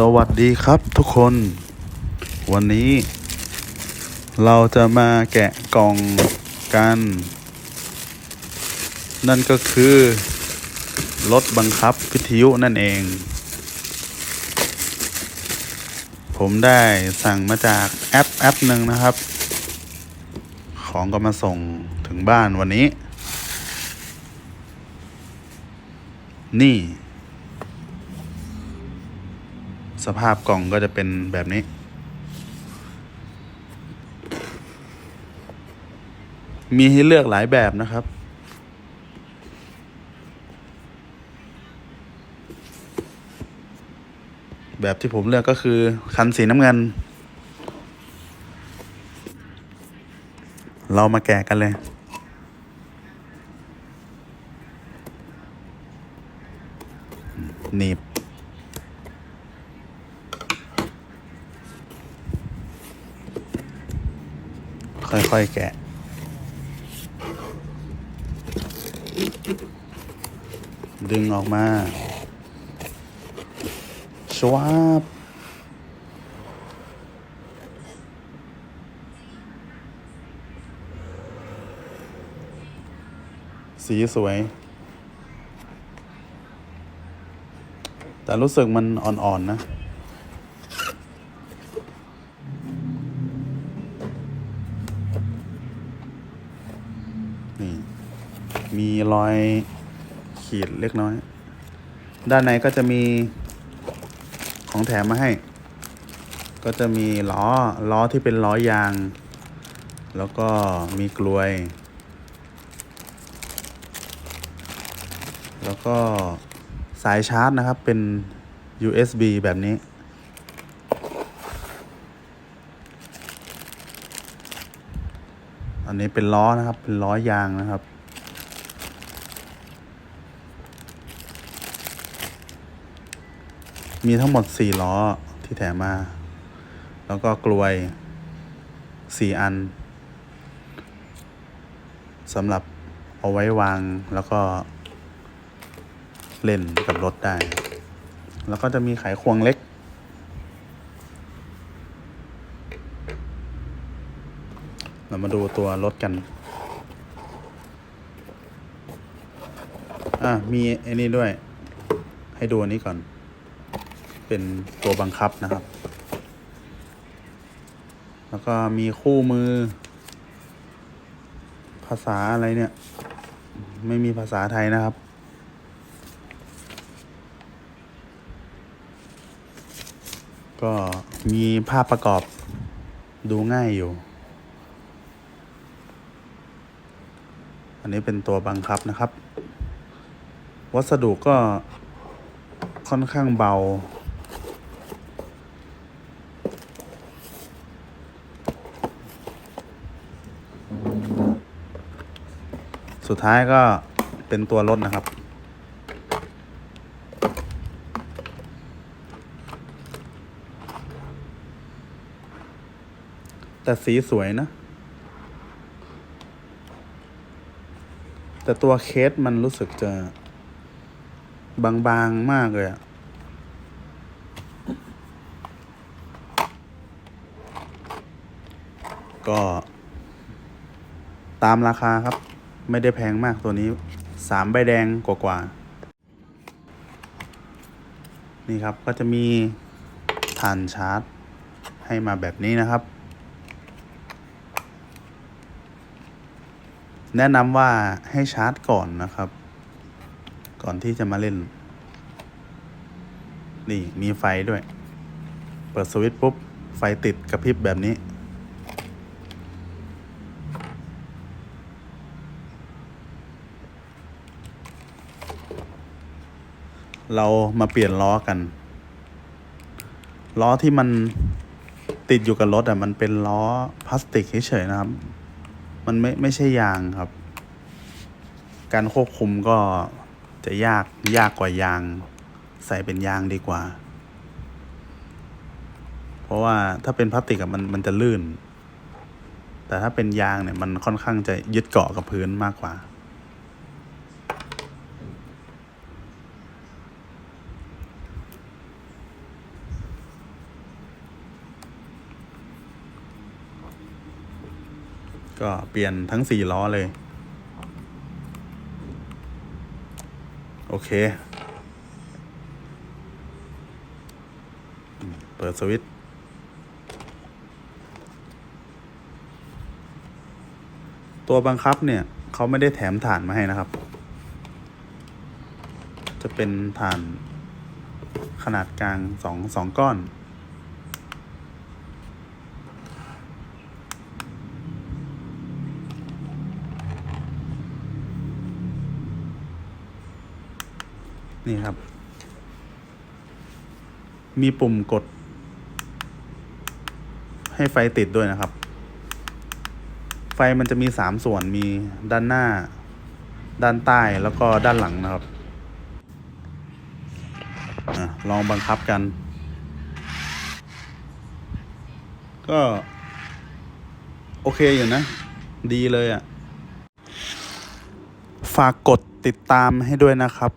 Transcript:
สวัสดีครับทุกคน วันนี้ เราจะมาแกะกล่องกัน นั่นก็คือ รถบังคับวิทยุนั่นเอง ผมได้สั่งมาจากแอปแอปหนึ่งนะครับ ของก็มาส่งถึงบ้านวันนี้ นี่ สภาพกล่องก็จะเป็นแบบนี้ มีให้เลือกหลายแบบนะครับ แบบที่ผมเลือกก็คือคันสีน้ำเงิน เรามาแกะกันเลยหนีบ ค่อยๆแกะ ดึงออกมาชวาบสีสวย แต่รู้สึกมันอ่อนๆนะ นี่ มีรอยขีดเล็กน้อย ด้านในก็จะมีของแถมมาให้ ก็จะมีล้อ ล้อที่เป็นล้อยาง แล้วก็มีกลวย แล้วก็สายชาร์จนะครับเป็น USB แบบนี้อันนี้เป็นล้อนะครับ เป็นล้อยางนะครับ มีทั้งหมดสี่ล้อที่แถมมา แล้วก็กลวยสี่อันสำหรับเอาไว้วางแล้วก็เล่นกับรถได้ แล้วก็จะมีไขควงเล็ก เรามาดูตัวรถกัน อะ มีไอ้นี่ด้วย ให้ดูอันนี้ก่อน เป็นตัวบังคับนะครับ แล้วก็มีคู่มือ ภาษาอะไรเนี่ย ไม่มีภาษาไทยนะครับ ก็มีภาพประกอบดูง่ายอยู่ อันนี้เป็นตัวบังคับนะครับ วัสดุก็ค่อนข้างเบา สุดท้ายก็เป็นตัวรถนะครับ แต่สีสวยนะ แต่ตัวเคสมันรู้สึกจะบางๆมากเลยอะก็ตามราคาครับ ไม่ได้แพงมากตัวนี้สามใบแดงกว่าๆนี่ครับก็จะมีฐานชาร์จให้มาแบบนี้นะครับ แนะนำว่าให้ชาร์จก่อนนะครับ ก่อนที่จะมาเล่น นี่มีไฟด้วย เปิดสวิตช์ปุ๊บ ไฟติดกระพริบแบบนี้ เรามาเปลี่ยนล้อกัน ล้อที่มันติดอยู่กับรถอะมันเป็นล้อพลาสติกเฉยๆนะครับ มันไม่ไม่ใช่ยางครับ การควบคุมก็จะยากยากกว่ายาง ใส่เป็นยางดีกว่า เพราะว่าถ้าเป็นพลาสติกอะมันมันจะลื่น แต่ถ้าเป็นยางเนี่ยมันค่อนข้างจะยึดเกาะกับพื้นมากกว่า ก็เปลี่ยนทั้งสี่ล้อเลย โอเค เปิดสวิตช์ตัวบังคับเนี่ยเขาไม่ได้แถมฐานมาให้นะครับ จะเป็นฐานขนาดกลางสองสองก้อน นี่ครับ มีปุ่มกด ให้ไฟติดด้วยนะครับ ไฟมันจะมีสามส่วนมีด้านหน้า ด้านใต้แล้วก็ด้านหลังนะครับอลองบังคับกัน ก็ โอเคอยู่นะ ดีเลยอะ่ะ ฝากกดติดตามให้ด้วยนะครับ